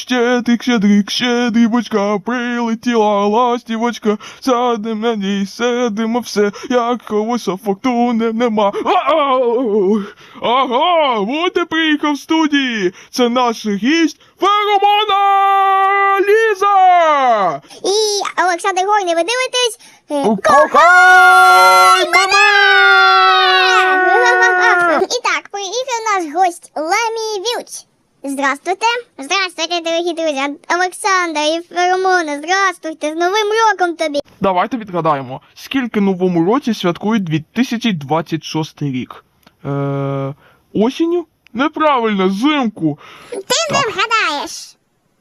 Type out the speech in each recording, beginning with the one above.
щедрик, щедрик, щедрівочка, прилетіла ластівочка, садим на ній, сидимо все, як колеса фортуни нема. Ага, от і приїхав з студії. Це наш гість Феромона Ліза! І Олександр Горний, ви дивитесь? Е, Кохай мене! І так, приїхав наш гость Lemmy Вілч. Здравствуйте. Здравствуйте, дорогі друзі. Олександр і Феромона, здравствуйте, з Новим роком тобі. Давайте відгадаємо, скільки новому році святкують 2026 рік? Е, осінню? Неправильно, зимку. Ти не вгадаєш.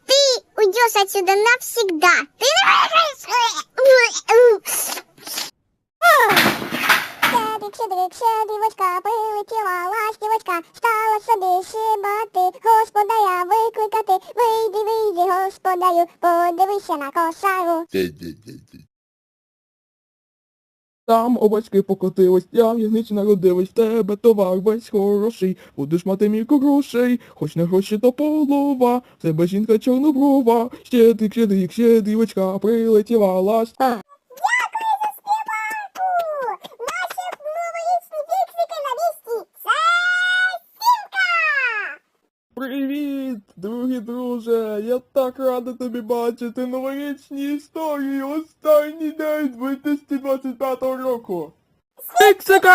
Ти уйдеш отсюда навсегда. Ти не щедрик, щедрівочка, прилетіла ластівочка, стала собі господарю, подивися на кошару. Там овочки покотились, я ягниці народилась, в тебе товар весь хороший, будеш мати мій грошей, хоч не гроші, то полова, в тебе жінка чорноброва, щедрик, щедрик, щедрівочка, прилетіла ласт. Другий друже, я так радий тобі бачити новорічні історії, останній день 2025 року. Фіксика!